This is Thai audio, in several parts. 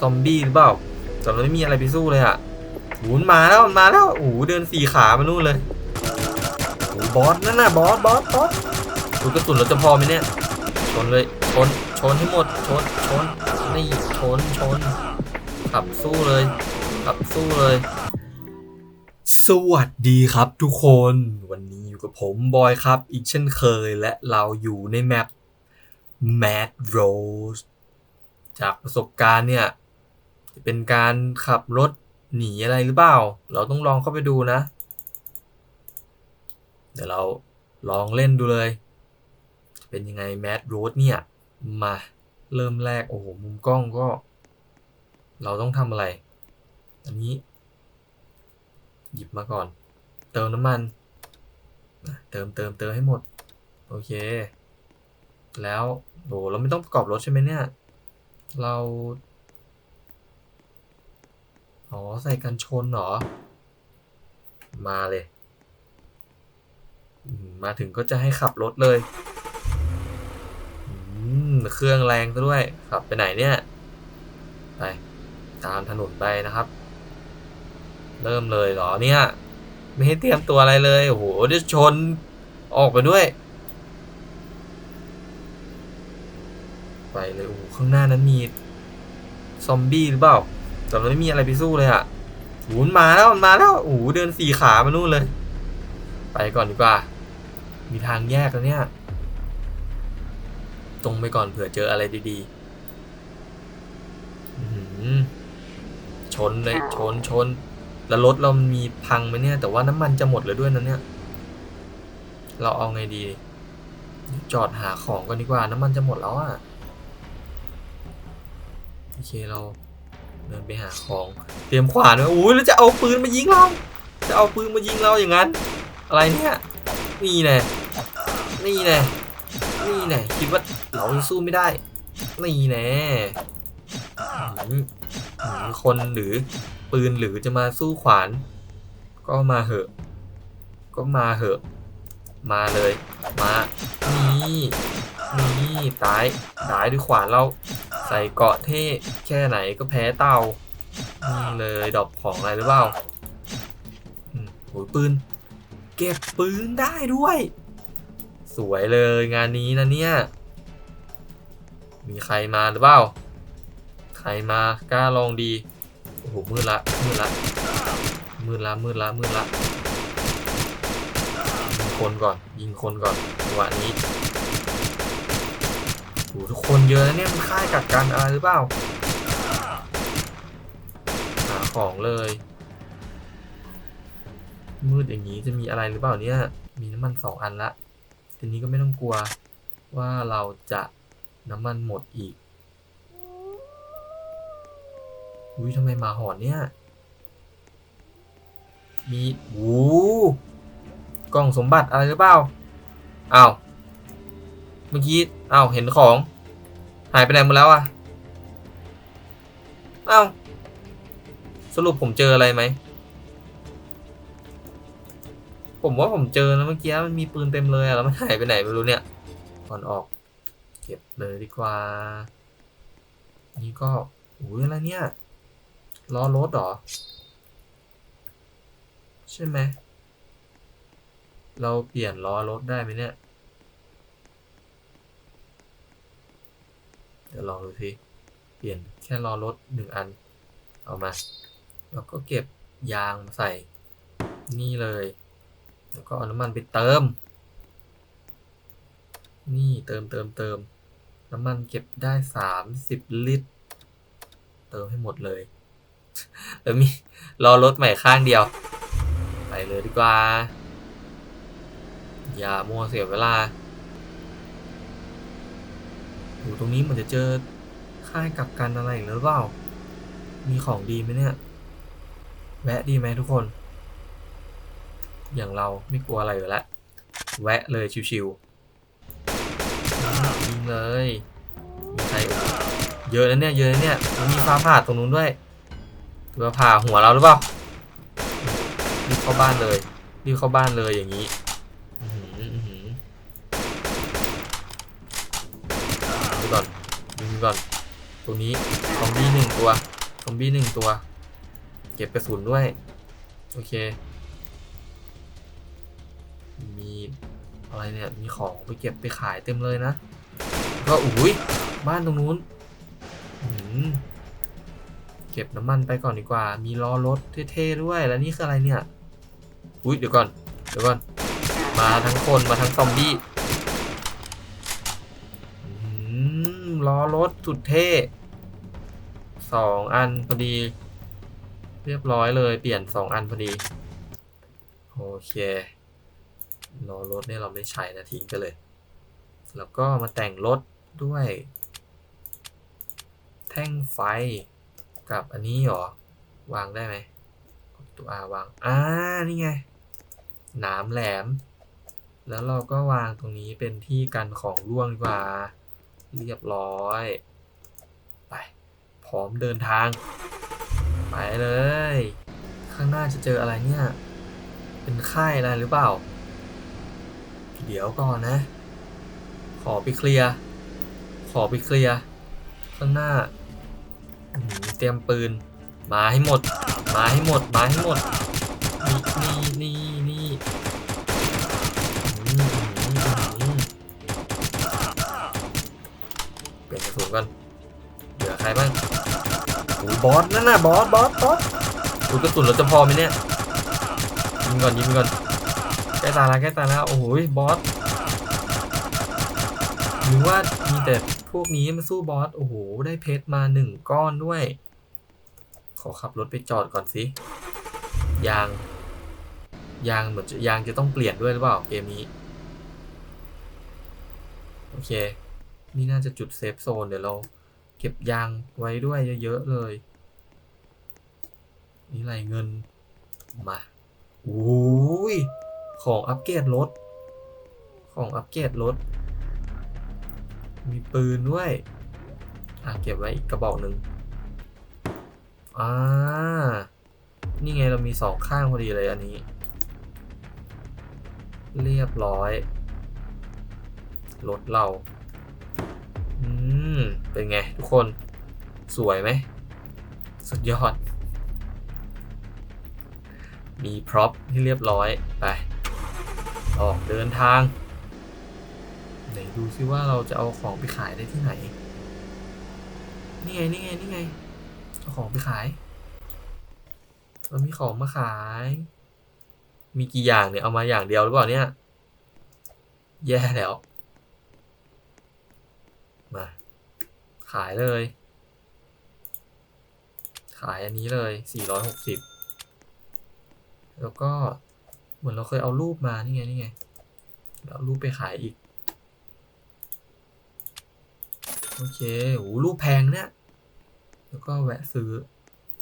ซอมบี้หรือเปล่าแต่มันไม่มีอะไรไปสู้เลยอะหูมันมาแล้วมาแล้วโอ้โหเดินสี่ขามานู่นเลยโอ้โหบอสนั่นน่ะบอสบอสบอสดูกระสุนเราจะพอไหมเนี่ยชนเลยชนชนให้หมดชนชนนี่ชนชนขับสู้เลยขับสู้เลย สวัสดีครับทุกคนวันนี้อยู่กับผมบอยครับ อีกเช่นเคยและเราอยู่ในแมป Mad Rose จากประสบการณ์เนี่ย จะเป็นการขับรถหนีอะไรหรือเปล่า เราต้องลองเข้าไปดูนะ เดี๋ยวเราลองเล่นดูเลย จะเป็นยังไง Mad Road เนี่ย มาเริ่มแรก โอ้โห มุมกล้องก็ เราต้องทำอะไร อันนี้ หยิบมาก่อน เติมน้ำมัน เติมเติมเติมให้หมด โอเค แล้วโหเราไม่ต้องประกอบรถใช่ไหมเนี่ย เรา อ๋อ ใส่กันชนเหรอ มาเลย มาถึงก็จะให้ขับรถเลยเครื่องแรงซะด้วย ขับไปไหนเนี่ย ไป ตามถนนไปนะครับ เริ่มเลยเหรอเนี่ย ไม่ให้เตรียมตัวอะไรเลย โอ้โหเดี๋ยวชนออกไปด้วย ไปเลย โอ้ข้างหน้านั้นมี ซอมบี้หรือเปล่า แต่มันไม่มีอะไรไปสู้เลยอะ่ะโอ้โหมันมาแล้วมันมาแล้วโอ้โหเดินสี่ขามานู่นเลย ไปก่อนดีกว่า มีทางแยกแล้วเนี่ย ตรงไปก่อนเผื่อเจออะไรดีๆอื้อหือชนเลยชนชน แล้วรถเรามีพังไหมเนี่ย แต่ว่าน้ำมันจะหมดเลยด้วยนะเนี่ย เราเอาไงดี จอดหาของกันดีกว่า น้ำมันจะหมดแล้วอะโอเคเรา เดินไปหาของเตรียมขวานไว้อุ้ยแล้วจะเอาปืนมายิงเรา จะเอาปืนมายิงเราอย่างนั้น อะไรเนี่ยนี่แน่นี่แน่นี่แน่คิดว่าเราสู้ไม่ได้นี่แน่อื้อหืออื้อหือคนหรือปืนหรือจะมาสู้ขวาน ก็มาเหอะ ก็มาเหอะ มาเลย มา นี่ นี่ ตาย ตายด้วยขวานเรา ใส่เกาะเท่แค่ไหนก็แพ้เต่าเลยดอกของอะไรหรือเปล่าอืมโหปืน เก็บปืนได้ด้วย สวยเลยงานนี้นะเนี่ย มีใครมาหรือเปล่า ใครมากล้าลองดี โอ้โหมืดละมืดละมืดละมืดละมืดละยิงคนก่อน ยิงคนก่อนจังหวะนี้ หทุกคนเยอะนะเนี่ยมันค่ายกักกันอะไรหรือเปล่าหาของเลย มืดอย่างนี้จะมีอะไรหรือเปล่าเนี่ย มีน้ำมันสองอันละทีนี้ก็ไม่ต้องกลัวว่าเราจะน้ำมันหมดอีกอุ้ยทำไมหมาหอนเนี่ย มีโอ้กล่องสมบัติอะไรหรือเปล่า อ้าว มื่อกี้อ้าวเห็นของ หายไปไหนหมดแล้วอะอ้าวสรุปผมเจออะไรไหม ผมว่าผมเจอนะเมื่อกี้มันมีปืนเต็มเลยอะแล้วมันหายไปไหนไม่รู้เนี่ยก่อนออก เก็บเลยดีกว่า นี่ก็อุ้ยอะไรเนี่ยล้อรถเหรอ ใช่ไหม เราเปลี่ยนล้อรถได้ไหมเนี่ย เดี๋ยวลองดูสิเปลี่ยนแค่ล้อรถหนึ่งอัน เอามา แล้วก็เก็บยางมาใส่นี่เลย แล้วก็เอาน้ำมันไปเติม นี่เติมเติมเติม น้ำมันเก็บได้สามสิบลิตร เติมให้หมดเลย แล้วมีรอรถใหม่ข้างเดียว ไปเลยดีกว่า อย่ามัวเสียเวลา โอ้ตรงนี้เหมันจะเจอค่ายกักกันอะไรอีกหรือเปล่า มีของดีไหมเนี่ย แวะดีไหมทุกคน อย่างเราไม่กลัวอะไรอยู่แล้วแวะเลยชิวๆยิงเลยมีใครเยอะนะเนี่ยเยอะนะเนี่ยมีฟ้าผ่าตรงนู้นด้วยฟ้าผ่าหัวเราหรือเปล่ารีบเข้าบ้านเลยรีบเข้าบ้านเลยอย่างนี้อื้อหืออื้อหือ ก่อนยิงก่อนตัวนี้ซอมบี้หนึ่งตัวซอมบี้หนึ่งตัว เก็บกระสุนด้วย โอเค มีอะไรเนี่ยมีของไปเก็บไปขายเต็มเลยนะก็อุ้ยบ้านตรงนู้นเก็บน้ำมันไปก่อนดีกว่า มีล้อรถเท่ๆด้วย แล้วนี่คืออะไรเนี่ย อุ้ยเดี๋ยวก่อน เดี๋ยวก่อน มาทั้งคนมาทั้งซอมบี้อื้อหือ ล้อรถสุดเท่สองอันพอดี เรียบร้อยเลย เปลี่ยนสองอันพอดี โอเคล้อรถเนี่ยเราไม่ใช้นะทิ้งไปเลย แล้วก็มาแต่งรถด้วย แท่งไฟกับอันนี้หรอ วางได้ไหมตัว R วาง อ่า นี่ไง หนามแหลม แล้วเราก็วางตรงนี้เป็นที่กันของร่วงดีกว่า เรียบร้อย ไป พร้อมเดินทาง ไปเลย ข้างหน้าจะเจออะไรเนี่ย เป็นค่ายอะไรหรือเปล่า เดี๋ยวก่อนนะ ขอไปเคลียร์ขอไปเคลียร์ข้างหน้า เตรียมปืน มาให้หมด มาให้หมด มาให้หมด นี่นี่นี่ กระสุนก่อนเหลือใครบ้างโอ้บอสนั่นน่ะบอสบอสบอสดูกระสุนเราจะพอไหมเนี่ยยิงก่อนยิงก่อนใกล้ตายแล้วใกล้ตายแล้วโอ้โหบอสหรือว่ามีแต่พวกนี้มาสู้บอสโอ้โหได้เพชรมาหนึ่งก้อนด้วย ขอขับรถไปจอดก่อนสิยางยางเหมือนจะยางจะต้องเปลี่ยนด้วยหรือเปล่าเกมนี้ โอเค นี่น่าจะจุดเซฟโซนเดี๋ยวเราเก็บยางไว้ด้วยเยอะๆเลย นี่ไรเงิน มาโอ้ยของอัปเกรดรถ ของอัปเกรดรถ มีปืนด้วย อะเก็บไว้อีกกระบอกหนึ่งอ่า นี่ไงเรามีสองข้างพอดีเลยอันนี้ เรียบร้อย รถเรา อืม เป็นไงทุกคน สวยไหม สุดยอด มีพร็อพที่เรียบร้อย ไป ออกเดินทาง ไหนดูซิว่าเราจะเอาของไปขายได้ที่ไหน นี่ไง นี่ไง นี่ไง เอาของไปขาย เรามีของมาขาย มีกี่อย่างเนี่ย เอามาอย่างเดียวหรือเปล่าเนี่ย แย่แล้ว มา ขายเลย ขายอันนี้เลย 460 แล้วก็เหมือนเราเคยเอารูปมา นี่ไง นี่ไงเดี๋ยวเอารูปไปขายอีก โอเคโหรูปแพงเนี่ย แล้วก็แวะซื้อ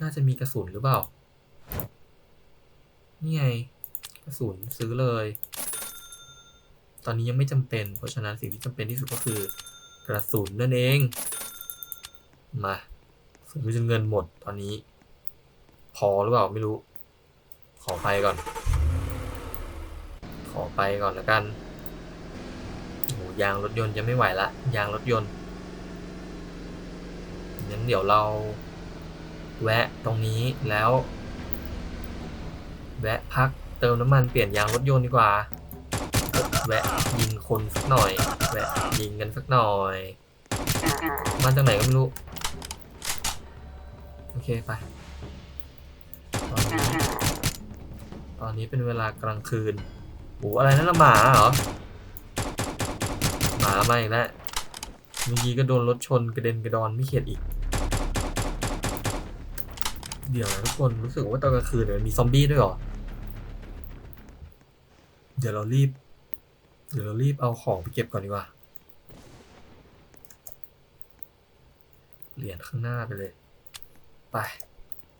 น่าจะมีกระสุนหรือเปล่า นี่ไง กระสุนซื้อเลย ตอนนี้ยังไม่จำเป็น เพราะฉะนั้นสิ่งที่จำเป็นที่สุดก็คือกระสุนนั่นเอง มาซื้อจนเงินหมดตอนนี้ พอหรือเปล่าไม่รู้ ขอไปก่อน ขอไปก่อนแล้วกันโอ้โหยางรถยนต์จะไม่ไหวละยางรถยนต์งั้นเดี๋ยวเรา แวะตรงนี้แล้ว แวะพักเติมน้ำมันเปลี่ยนยางรถยนต์ดีกว่า แวะยิงคนสักหน่อย แวะยิงกันสักหน่อย มาจากไหนก็ไม่รู้ โอเคไป ตอนนี้เป็นเวลากลางคืนโอ้อะไรนั่นละหมาเหรอ หมามาอีกแล้วเมื่อกี้ก็โดนรถชนกระเด็นกระดอนไม่เข็ดอีก เดี๋ยวนะทุกคนรู้สึกว่าตอนกลางคืนมันมีซอมบี้ด้วยเหรอ เดี๋ยวเรารีบ เดี๋ยวเรารีบเอาของไปเก็บก่อนดีกว่า เหรียญข้างหน้าไปเลย ไป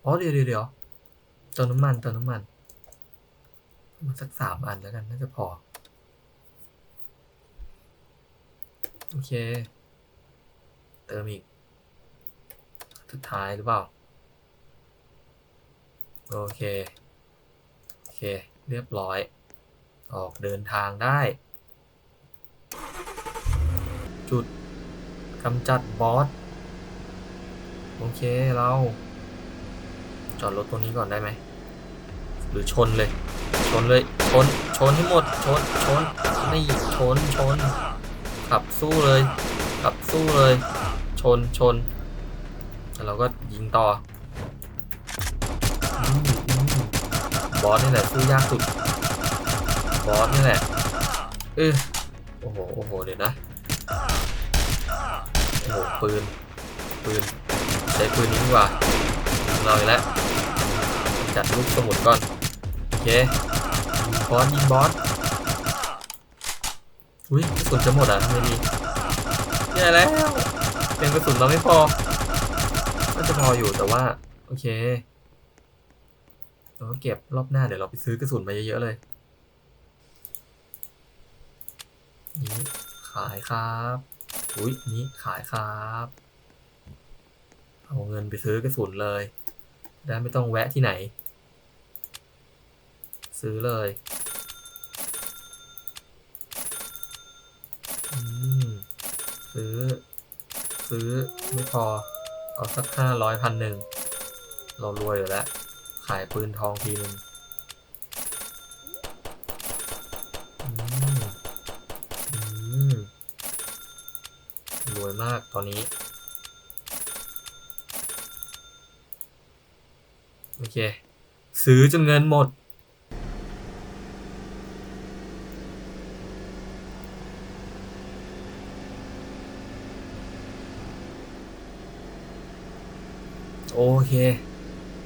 อ๋อเดี๋ยวเดี๋ยวเดี๋ยวติมน้ำมันเติมน้ำมันมันสักสามอันแล้วกันน่าจะพอ โอเค เติมอีก สุดท้ายหรือเปล่า โอเค โอเค เรียบร้อย ออกเดินทางได้ จุดกำจัดบอส โอเคเรา จอดรถตรงนี้ก่อนได้ไหม หรือชนเลย ชนเลย ชน ชนให้หมด ชน ชนนี่ชน ชน ขับสู้เลย ขับสู้เลย ชน ชน แล้วเราก็ยิงต่ออบอสนี่แหละสู้ยากสุด บอสนี่แหละ เออโอ้โห โอ้โห เดี๋ยวนะ โอ้โห ปืน ปืน ช้ปืนนี้ดีกว่าเราอีกแล้วจัดลูกสมุนก่อน โอเคยิงบอสยิงบอสอุ้ยกระสุนจะหมดอะทำไมดีแย่แล้วเป็นกระสุนเราไม่พอน่าจะพออยู่แต่ว่า โอเคเราก็เก็บรอบหน้าเดี๋ยวเราไปซื้อกระสุนมาเยอะๆเลยนี่ขายครับ อุ้ยนี่ขายครับ เอาเงินไปซื้อกระสุนเลย ได้ไม่ต้องแวะที่ไหน ซื้อเลยอืมซื้อ ซื้อไม่พอ เอาสักห้าร้อยพันหนึ่ง เรารวยอยู่แล้ว ขายปืนทองทีหนึ่งอืมอืมรวยมากตอนนี้ โอเค ซื้อจนเงินหมด โอเค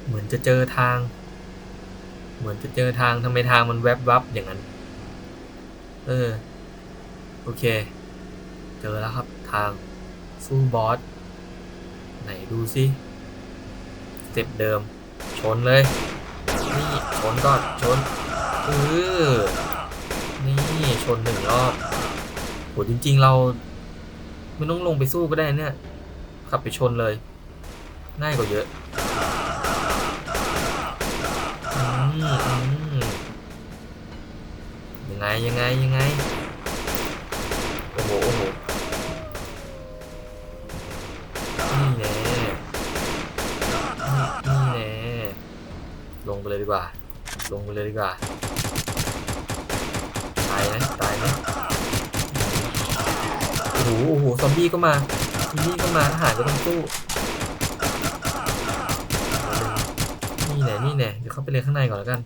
เหมือนจะเจอทาง เหมือนจะเจอทางทำไมทางมันแวบวับอย่างนั้น เออ โอเค เจอแล้วครับทางสู้บอส ไหนดูสิสเต็ปเดิม ชนเลย นี่ชนก่อนชนเออนี่ชนหนึ่งรอบโหจริง ๆ เรา ไม่ต้องลงไปสู้ก็ได้เนี่ย ขับไปชนเลย ง่ายกว่าเยอะอืมอืมยังไงยังไงยังไง ดีกว่า ลงไปเลยดีกว่า ตายนะตายนะโอ้โหโอ้โห ซอมบี้ก็มา ซอมบี้ก็มาทหารก็ต้องสู้นี่แน่นี่แน่เดี๋ยวเข้าไปเลยข้างในก่อนแล้วกัน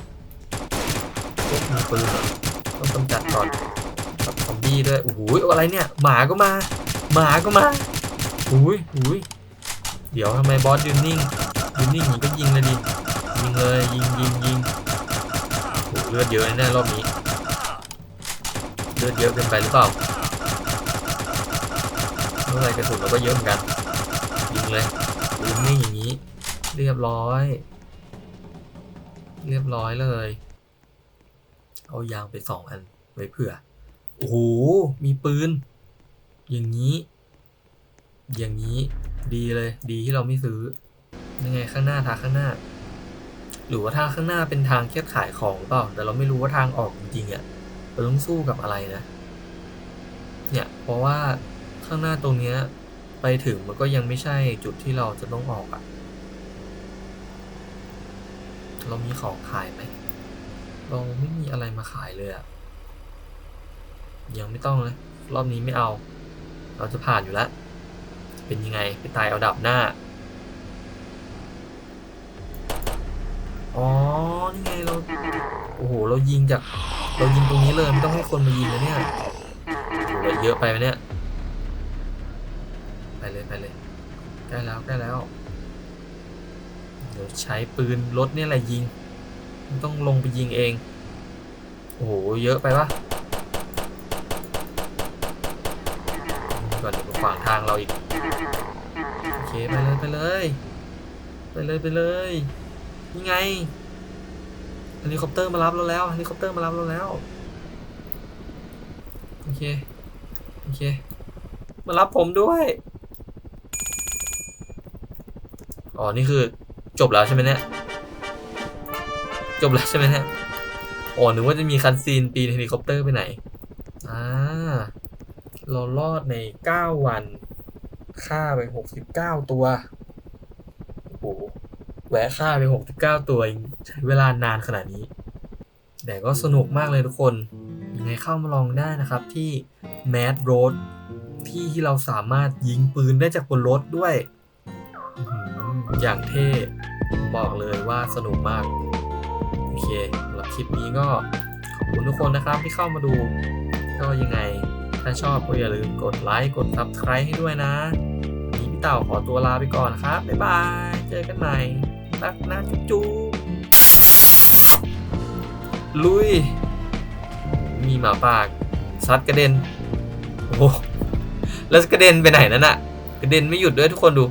พวกมีปืนต้องกำจัดก่อนกับซอมบี้ด้วย โอ้โห อะไรเนี่ย หมาก็มา หมาก็มาอุ้ยอุ้ยเดี๋ยวทำไมบอสยืนนิ่งยืนนิ่งอย่างนี้ก็ยิงเลยดิ ยิงเลยยิงยิงยิงเลือดเยอะแน่รอบนี้ เลือดเยอะเกินไปหรือเปล่าเมื่อไรกระสุนเราก็เยอะเหมือนกัน ยิงเลยยืนนิ่งอย่างนี้ เรียบร้อย เรียบร้อยเลย เอายางไปสองอันไว้เผื่อ โอ้โห มีปืน อย่างนี้ อย่างนี้ ดีเลย ดีที่เราไม่ซื้อ ยังไงข้างหน้าทาข้างหน้า หรือว่าทางข้างหน้าเป็นทางแค่ขายของหรือเปล่า แต่เราไม่รู้ว่าทางออกจริงๆอะ่ะเราต้องสู้กับอะไรนะ เนี่ย เพราะว่าข้างหน้าตรงเนี้ยไปถึงมันก็ยังไม่ใช่จุดที่เราจะต้องออกอะ่ะ เรามีของขายไหม เราไม่มีอะไรมาขายเลยอะ่ะ ยังไม่ต้องเลยรอบนี้ไม่เอา เราจะผ่านอยู่แล้ว เป็นยังไงไปตายเอาดับหน้า อ๋อ นี่ไงเรา โอ้โห เรายิงจาก เรายิงตรงนี้เลยไม่ต้องให้คนมายิงนะเนี่ยโอ้โหเราเยอะไปไหมเนี่ย ไปเลยไปเลยใกล้แล้วใกล้แล้ว เดี๋ยวใช้ปืนรถเนี่ยแหละยิงไม่ต้องลงไปยิงเอง โอ้โห เยอะไปปะก่อนเดี๋ยวมาขวางทางเราอีก โอเค ไปเลยไปเลย ไปเลยไปเลย นี่ไงเฮลิคอปเตอร์มารับเราแล้วเฮลิคอปเตอร์มารับเราแล้วโอเคโอเค มารับผมด้วยอ๋อนี่คือจบแล้วใช่ไหมเนี่ยจบแล้วใช่ไหมเนี่ยอ๋อนึกว่าจะมีคันซีนปีนเฮลิคอปเตอร์ไปไหนอ่าเรารอดใน 9 วัน ฆ่าไป 69 ตัวโห แวะฆ่าไป 69 ตัวเองใช้เวลานานขนาดนี้ แต่ก็สนุกมากเลยทุกคน ยังไงเข้ามาลองได้นะครับที่ Mad Road ที่ที่เราสามารถยิงปืนได้จากบนรถด้วย อย่างเท่บอกเลยว่าสนุกมาก โอเคสำหรับคลิปนี้ก็ขอบคุณทุกคนนะครับที่เข้ามาดู ก็ยังไงถ้าชอบก็อย่าลืมกดไลค์กด Subscribe ให้ด้วยนะนนี้พี่เต่าขอตัวลาไปก่อนครับ บ๊ายบาย เจอกันใหม่ รักนะจุ๊บจุ๊บลุย มีหมาปากซัดกระเด็น โอ้โหแล้วกระเด็นไปไหนนั่นอะกระเด็นไม่หยุดด้วยทุกคนดู